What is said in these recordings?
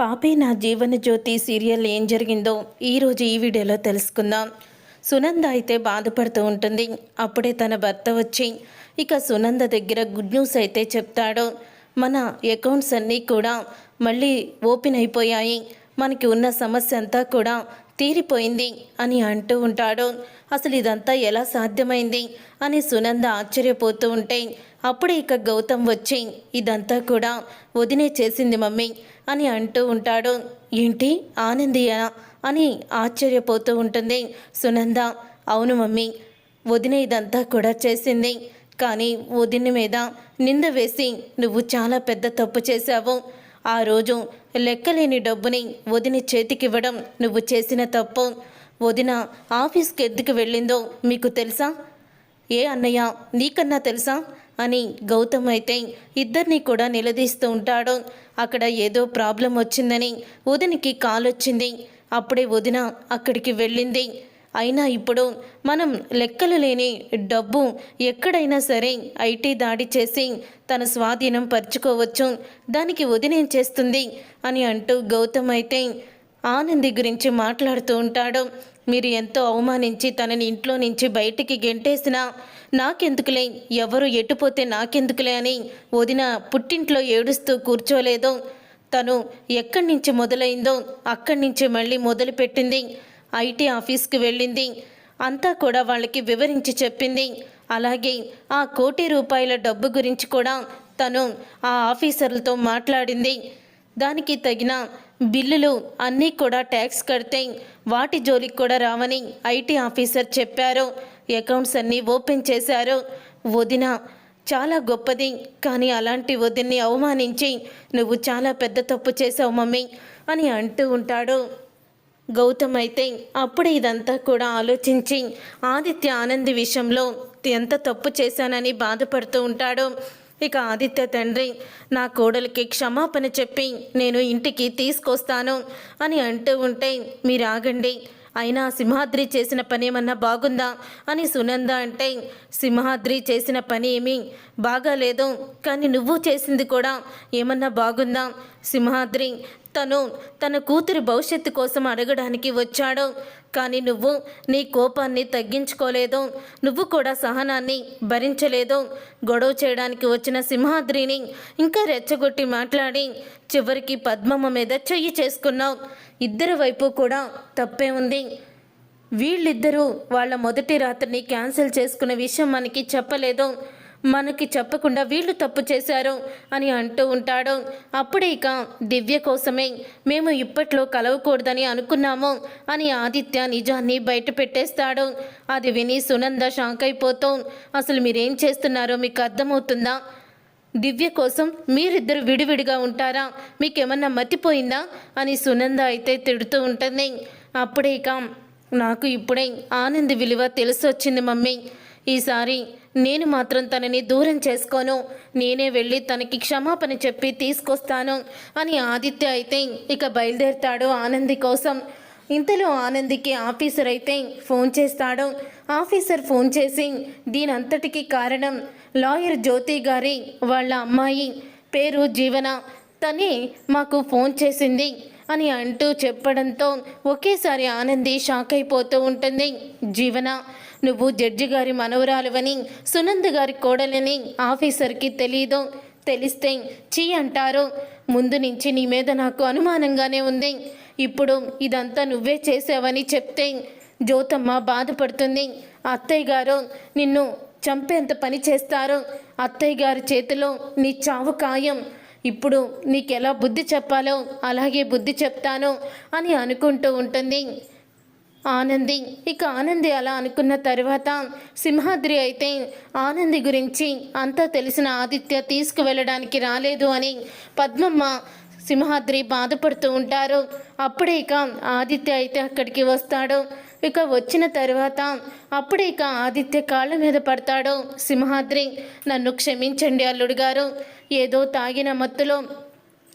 పాపే నా జీవన జ్యోతి సీరియల్ ఏం జరిగిందో ఈరోజు ఈ వీడియోలో తెలుసుకుందాం. సునంద అయితే బాధపడుతూ ఉంటుంది. అప్పుడే తన భర్త వచ్చి ఇక సునంద దగ్గర గుడ్ న్యూస్ అయితే చెప్తాడు. మన అకౌంట్స్ అన్నీ కూడా మళ్ళీ ఓపెన్ అయిపోయాయి. మనకి ఉన్న సమస్య అంతా కూడా తీరిపోయింది అని అంటూ ఉంటాడు. అసలు ఇదంతా ఎలా సాధ్యమైంది? అని సునంద ఆశ్చర్యపోతూ ఉంటే అప్పుడే ఇక గౌతమ్ వచ్చి ఇదంతా కూడా వదినే చేసింది మమ్మీ అని అంటూ ఉంటాడు. ఏంటి? ఆనందియా? అని ఆశ్చర్యపోతూ ఉంటుంది సునంద. అవును మమ్మీ వదిన ఇదంతా కూడా చేసింది. కానీ వదిన మీద నింద వేసి నువ్వు చాలా పెద్ద తప్పు చేశావు. ఆ రోజు లెక్కలేని డబ్బుని వదిన చేతికివ్వడం నువ్వు చేసిన తప్పు. వదిన ఆఫీస్కి ఎందుకు వెళ్ళిందో మీకు తెలుసా? ఏ అన్నయ్య నీకన్నా తెలుసా? అని గౌతమ్ అయితే ఇద్దరిని కూడా నిలదీస్తూ ఉంటాడు. అక్కడ ఏదో ప్రాబ్లం వచ్చిందని వదినికి కాల్ వచ్చింది. అప్పుడే వదిన అక్కడికి వెళ్ళింది. అయినా ఇప్పుడు మనం లెక్కలు లేని డబ్బు ఎక్కడైనా సరే ఐటీ దాడి చేసి తన స్వాధీనం పరుచుకోవచ్చు. దానికి వదినేం చేస్తుంది అని అంటూ గౌతమ్ అయితే ఆనంది గురించి మాట్లాడుతూ ఉంటాడు. మీరు ఎంతో అవమానించి తనని ఇంట్లో నుంచి బయటికి గెంటేసినా నాకెందుకులే? ఎవరు ఎట్టుపోతే నాకెందుకులే అని వదిన పుట్టింట్లో ఏడుస్తూ కూర్చోలేదో. తను ఎక్కడి నుంచి మొదలైందో అక్కడి నుంచి మళ్ళీ మొదలుపెట్టింది. ఐటీ ఆఫీస్కి వెళ్ళింది. అంతా కూడా వాళ్ళకి వివరించి చెప్పింది. అలాగే ఆ కోటి రూపాయల డబ్బు గురించి కూడా తను ఆ ఆఫీసర్లతో మాట్లాడింది. దానికి తగిన బిల్లులు అన్నీ కూడా ట్యాక్స్ కడితే వాటి జోలికి కూడా రావని ఐటీ ఆఫీసర్ చెప్పారు. అకౌంట్స్ అన్నీ ఓపెన్ చేశారు. వదిన చాలా గొప్పది కానీ అలాంటి వదిన్ని అవమానించి నువ్వు చాలా పెద్ద తప్పు చేసావు మమ్మీ అని అంటూ ఉంటాడు. గౌతమ్ అయితే అప్పుడే ఇదంతా కూడా ఆలోచించి ఆదిత్య ఆనంది విషయంలో ఎంత తప్పు చేశానని బాధపడుతూ ఉంటాడు. ఇక ఆదిత్య తండ్రి నా కోడలికి క్షమాపణ చెప్పి నేను ఇంటికి తీసుకొస్తాను అని అంటూ ఉంటే మీరు ఆగండి అయినా సింహాద్రి చేసిన పని ఏమన్నా బాగుందా? అని సునంద అంటే సింహాద్రి చేసిన పని ఏమీ బాగాలేదు. కానీ నువ్వు చేసింది కూడా ఏమన్నా బాగుందా? సింహాద్రి తను తన కూతురి భవిష్యత్తు కోసం అడగడానికి వచ్చాడు. కానీ నువ్వు నీ కోపాన్ని తగ్గించుకోలేదు. నువ్వు కూడా సహనాన్ని భరించలేదు. గొడవ చేయడానికి వచ్చిన సింహాద్రిని ఇంకా రెచ్చగొట్టి మాట్లాడి చివరికి పద్మమ్మ మీద చెయ్యి చేసుకున్నావు. ఇద్దరి వైపు కూడా తప్పే ఉంది. వీళ్ళిద్దరూ వాళ్ళ మొదటి రాత్రిని క్యాన్సిల్ చేసుకున్న విషయం మనకి చెప్పలేదు. మనకి చెప్పకుండా వీళ్ళు తప్పు చేశారు అని అంటూ ఉంటాడు. అప్పుడే ఇక దివ్య కోసమే మేము ఇప్పట్లో కలవకూడదని అనుకున్నాము అని ఆదిత్య నిజాన్ని బయట పెట్టేస్తాడు. అది విని సునంద షాక్ అయిపోతాం అసలు మీరేం చేస్తున్నారో మీకు అర్థమవుతుందా? దివ్య కోసం మీరిద్దరు విడివిడిగా ఉంటారా? మీకేమన్నా మతిపోయిందా? అని సునంద అయితే తిడుతూ ఉంటుంది. అప్పుడే ఇక నాకు ఇప్పుడే ఆనంద్ విలువ తెలిసొచ్చింది మమ్మీ. ఈసారి నేను మాత్రం తనని దూరం చేసుకోను. నేనే వెళ్ళి తనకి క్షమాపణ చెప్పి తీసుకొస్తాను అని ఆదిత్య అయితే ఇక బయలుదేరుతాడు ఆనంది కోసం. ఇంతలో ఆనందికి ఆఫీసర్ అయితే ఫోన్ చేస్తాడు. ఆఫీసర్ ఫోన్ చేసి దీనంతటికి కారణం లాయర్ జ్యోతి గారి వాళ్ళ అమ్మాయి పేరు జీవన. తనే మాకు ఫోన్ చేసింది అని అంటూ చెప్పడంతో ఒకేసారి ఆనంది షాక్ అయిపోతూ ఉంటుంది జీవన. నువ్వు జడ్జి గారి మనవరాలువని సునంద గారి కోడలని ఆఫీసర్కి తెలియదు తెలిస్తే చీ అంటారు. ముందు నుంచి నీ మీద నాకు అనుమానంగానే ఉంది. ఇప్పుడు ఇదంతా నువ్వే చేసావని చెప్తే జ్యోతమ్మ బాధపడుతుంది. అత్తయ్య గారు నిన్ను చంపేంత పని చేస్తారు. అత్తయ్య గారి చేతిలో నీ చావు ఖాయం. ఇప్పుడు నీకెలా బుద్ధి చెప్పాలో అలాగే బుద్ధి చెప్తాను అని అనుకుంటూ ఉంటుంది. ఆనంది. ఇక ఆనంది అలా అనుకున్న తర్వాత సింహాద్రి అయితే ఆనంది గురించి అంతా తెలిసిన ఆదిత్య తీసుకువెళ్ళడానికి రాలేదు అని పద్మమ్మ సింహాద్రి బాధపడుతూ ఉంటారు. అప్పుడే ఇక ఆదిత్య అయితే అక్కడికి వస్తాడు. ఇక వచ్చిన తర్వాత అప్పుడే ఇక ఆదిత్య కాళ్ళ మీద పడతాడు సింహాద్రి. నన్ను క్షమించండి అల్లుడు గారు. ఏదో తాగిన మత్తులో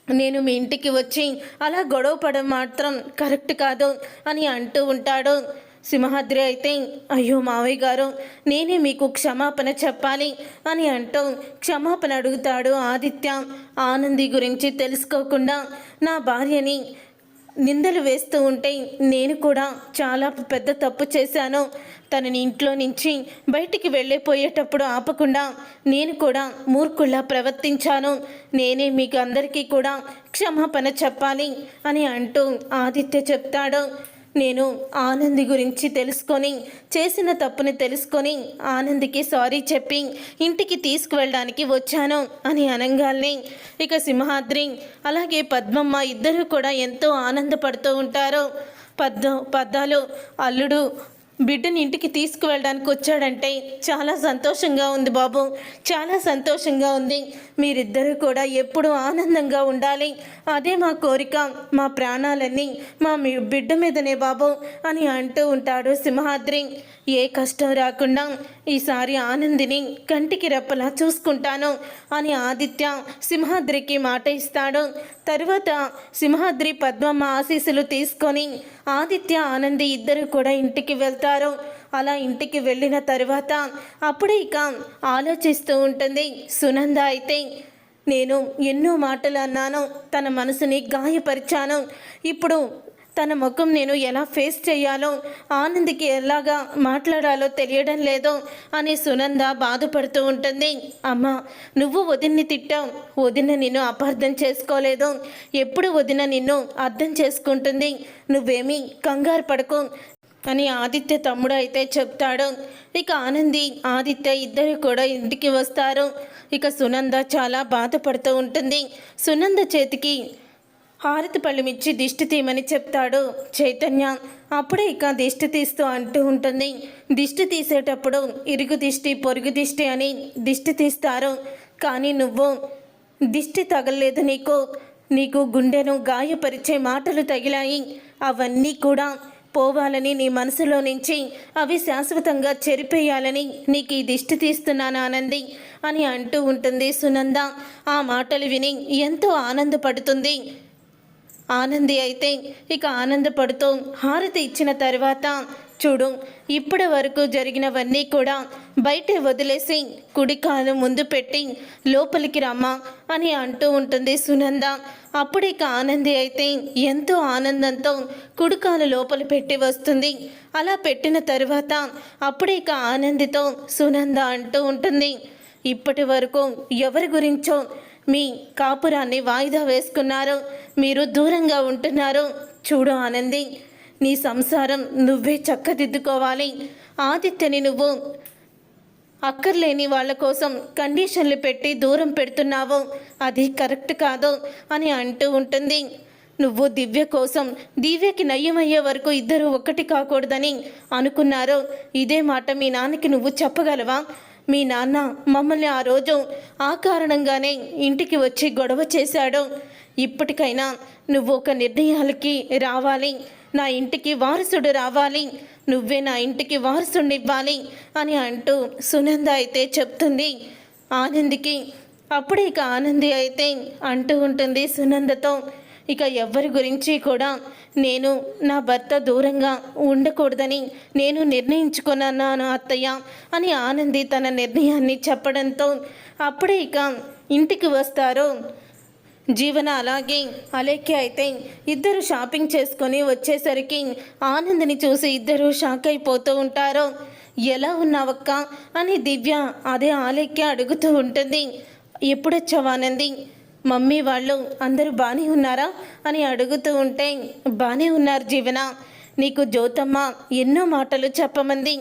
నేను మీ ఇంటికి వచ్చి అలా గొడవపడం మాత్రం కరెక్ట్ కాదు అని అంటూ ఉంటాడు. సింహాద్రి అయితే అయ్యో మావయ్య గారు నేనే మీకు క్షమాపణ చెప్పాలి అని అంటూ క్షమాపణ అడుగుతాడు ఆదిత్య. ఆనంది గురించి తెలుసుకోకుండా నా భార్యని నిందలు వేస్తూ ఉంటే నేను కూడా చాలా పెద్ద తప్పు చేశాను. తనని ఇంట్లో నుంచి బయటికి వెళ్ళిపోయేటప్పుడు ఆపకుండా నేను కూడా మూర్ఖుల్లా ప్రవర్తించాను. నేనే మీకు అందరికీ కూడా క్షమాపణ చెప్పాలి అని అంటూ ఆదిత్య చెప్తాడు. నేను ఆనంది గురించి తెలుసుకొని చేసిన తప్పుని తెలుసుకొని ఆనందికి సారీ చెప్పి ఇంటికి తీసుకువెళ్ళడానికి వచ్చాను అని అనగానే ఇక సింహాద్రి అలాగే పద్మమ్మ ఇద్దరు కూడా ఎంతో ఆనందపడుతూ ఉంటారు. పద్ద పద్దాలు అల్లుడు బిడ్డని ఇంటికి తీసుకువెళ్ళడానికి వచ్చాడంటే చాలా సంతోషంగా ఉంది బాబు. చాలా సంతోషంగా ఉంది. మీరిద్దరూ కూడా ఎప్పుడూ ఆనందంగా ఉండాలి. అదే మా కోరిక మా ప్రాణాలన్నీ మా మీ బిడ్డ మీదనే బాబు అని అంటూ ఉంటాడు సింహాద్రి. ఏ కష్టం రాకుండా ఈసారి ఆనందిని కంటికి రెప్పలా చూసుకుంటాను అని ఆదిత్య సింహాద్రికి మాట ఇస్తాడు. తరువాత సింహాద్రి పద్మమ్మ ఆశీస్సులు తీసుకొని ఆదిత్య ఆనంది ఇద్దరు కూడా ఇంటికి వెళ్తారు. అలా ఇంటికి వెళ్ళిన తర్వాత అప్పుడే ఇక ఆలోచిస్తూ ఉంటుంది సునంద అయితే నేను ఎన్నో మాటలు అన్నాను తన మనసుని గాయపరిచాను. ఇప్పుడు తన ముఖం నేను ఎలా ఫేస్ చేయాలో ఆనందికి ఎలాగా మాట్లాడాలో తెలియడం లేదో అని సునంద బాధపడుతూ ఉంటుంది. అమ్మ నువ్వు వదిన్ని తిట్టావు. వదిన నిన్ను అపార్థం చేసుకోలేదు. ఎప్పుడు వదిన నిన్ను అర్థం చేసుకుంటుంది? నువ్వేమీ కంగారు పడకు అని ఆదిత్య తమ్ముడు అయితే చెప్తాడు. ఇక ఆనంది ఆదిత్య ఇద్దరు కూడా ఇంటికి వస్తారు. ఇక సునంద చాలా బాధపడుతూ ఉంటుంది. సునంద చేతికి హారతి పళ్ళమిచ్చి దిష్టి తీయమని చెప్తాడు. చైతన్య అప్పుడే ఇక దిష్టి తీస్తూ అంటూ ఉంటుంది. దిష్టి తీసేటప్పుడు ఇరుగు దిష్టి పొరుగు దిష్టి అని దిష్టి తీస్తారు. కానీ నువ్వు దిష్టి తగలలేదు నీకు. నీకు గుండెను గాయపరిచే మాటలు తగిలాయి. అవన్నీ కూడా పోవాలని నీ మనసులో నుంచి అవి శాశ్వతంగా చెరిపేయాలని నీకు ఈ దిష్టి తీస్తున్నాను ఆనంది అని అంటూ ఉంటుంది సునంద. ఆ మాటలు విని ఎంతో ఆనందపడుతుంది. ఆనంది అయితే ఇక ఆనందపడుతూ హారతి ఇచ్చిన తర్వాత చూడు ఇప్పటి వరకు జరిగినవన్నీ కూడా బయట వదిలేసి కుడికాలు ముందు పెట్టి లోపలికి రమ్మా అని అంటూ ఉంటుంది సునంద. అప్పుడు ఇక ఆనంది అయితే ఎంతో ఆనందంతో కుడికాలు లోపల పెట్టి వస్తుంది. అలా పెట్టిన తర్వాత అప్పుడు ఇక ఆనందితో సునంద అంటూ ఉంటుంది ఇప్పటి వరకు ఎవరి గురించో మీ కాపురాన్ని వాయిదా వేసుకున్నారు. మీరు దూరంగా ఉంటున్నారు. చూడు ఆనంది నీ సంసారం నువ్వే చక్కదిద్దుకోవాలి. ఆదిత్యని నువ్వు అక్కర్లేని వాళ్ళ కోసం కండిషన్లు పెట్టి దూరం పెడుతున్నావు. అది కరెక్ట్ కాదు అని అంటూ ఉంటుంది. నువ్వు దివ్య కోసం దివ్యకి నయ్యమయ్యే వరకు ఇద్దరు ఒక్కటి కాకూడదని అనుకున్నారు. ఇదే మాట మీ నాన్నకి నువ్వు చెప్పగలవా? మీ నాన్న మమ్మల్ని ఆ రోజు ఆ కారణంగానే ఇంటికి వచ్చి గొడవ చేశాడు. ఇప్పటికైనా నువ్వు ఒక నిర్ణయాలకి రావాలి. నా ఇంటికి వారసుడు రావాలి. నువ్వే నా ఇంటికి వారసుడివ్వాలి అని అంటూ సునంద అయితే చెప్తుంది. ఆనందికి అప్పుడే ఇక ఆనంది అయితే అంటూ ఉంటుంది సునందతో. ఇక ఎవరి గురించి కూడా నేను నా భర్త దూరంగా ఉండకూడదని నేను నిర్ణయించుకున్నాను అత్తయ్య అని ఆనంది తన నిర్ణయాన్ని చెప్పడంతో అప్పుడే ఇక ఇంటికి వస్తారు. జీవన అలాగే అలేఖ్య అయితే ఇద్దరు షాపింగ్ చేసుకొని వచ్చేసరికి ఆనందని చూసి ఇద్దరు షాక్ అయిపోతూ ఉంటారు. ఎలా ఉన్నావక్క? అని దివ్య అదే ఆలేఖ్య అడుగుతూ ఉంటుంది. ఎప్పుడొచ్చావు ఆనంది? మమ్మీ వాళ్ళు అందరూ బాగానే ఉన్నారా అని అడుగుతూ ఉంటే బాగానే ఉన్నారు జీవన. నీకు జ్యోతమ్మ ఎన్నో మాటలు చెప్పమంది.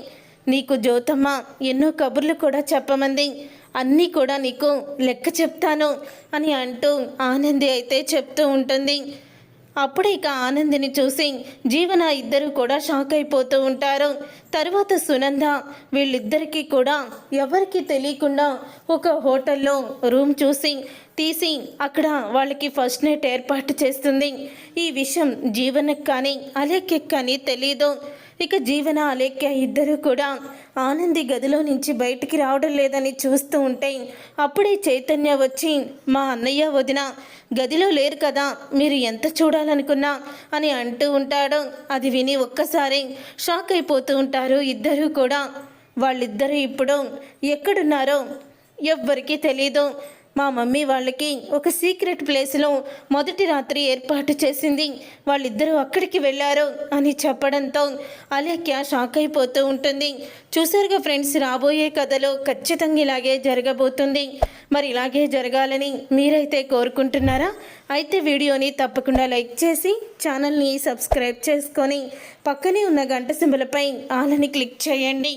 నీకు జ్యోతమ్మ ఎన్నో కబుర్లు కూడా చెప్పమంది. అన్నీ కూడా నీకు లెక్క చెప్తాను అని అంటూ ఆనంది అయితే చెప్తూ ఉంటుంది. అప్పుడే ఇక ఆనందిని చూసి జీవన ఇద్దరు కూడా షాక్ అయిపోతూ ఉంటారు. తర్వాత సునంద వీళ్ళిద్దరికీ కూడా ఎవరికి తెలియకుండా ఒక హోటల్లో రూమ్ చూసి తీసి అక్కడ వాళ్ళకి ఫస్ట్ నైట్ ఏర్పాటు చేస్తుంది. ఈ విషయం జీవనకు కానీ అలేఖ్యకు కానీ తెలీదు. ఇక జీవన అలేఖ్య ఇద్దరు కూడా ఆనంది గదిలో నుంచి బయటికి రావడం లేదని చూస్తూ ఉంటే అప్పుడే చైతన్య వచ్చి మా అన్నయ్య వదిన గదిలో లేరు కదా మీరు ఎంత చూడాలనుకున్నా అని అంటూ ఉంటాడు. అది విని ఒక్కసారి షాక్ అయిపోతూ ఉంటారు ఇద్దరు కూడా. వాళ్ళిద్దరూ ఇప్పుడు ఎక్కడున్నారో ఎవ్వరికీ తెలీదు. మా మమ్మీ వాళ్ళకి ఒక సీక్రెట్ ప్లేస్లో మొదటి రాత్రి ఏర్పాటు చేసింది. వాళ్ళిద్దరూ అక్కడికి వెళ్ళారు అని చెప్పడంతో అలేఖ్య షాక్ అయిపోతూ ఉంటుంది. చూసారుగా ఫ్రెండ్స్ రాబోయే కథలో ఖచ్చితంగా ఇలాగే జరగబోతుంది. మరి ఇలాగే జరగాలని మీరైతే కోరుకుంటున్నారా? అయితే వీడియోని తప్పకుండా లైక్ చేసి ఛానల్ని సబ్స్క్రైబ్ చేసుకొని పక్కనే ఉన్న గంట సింబలపై ఆలని క్లిక్ చేయండి.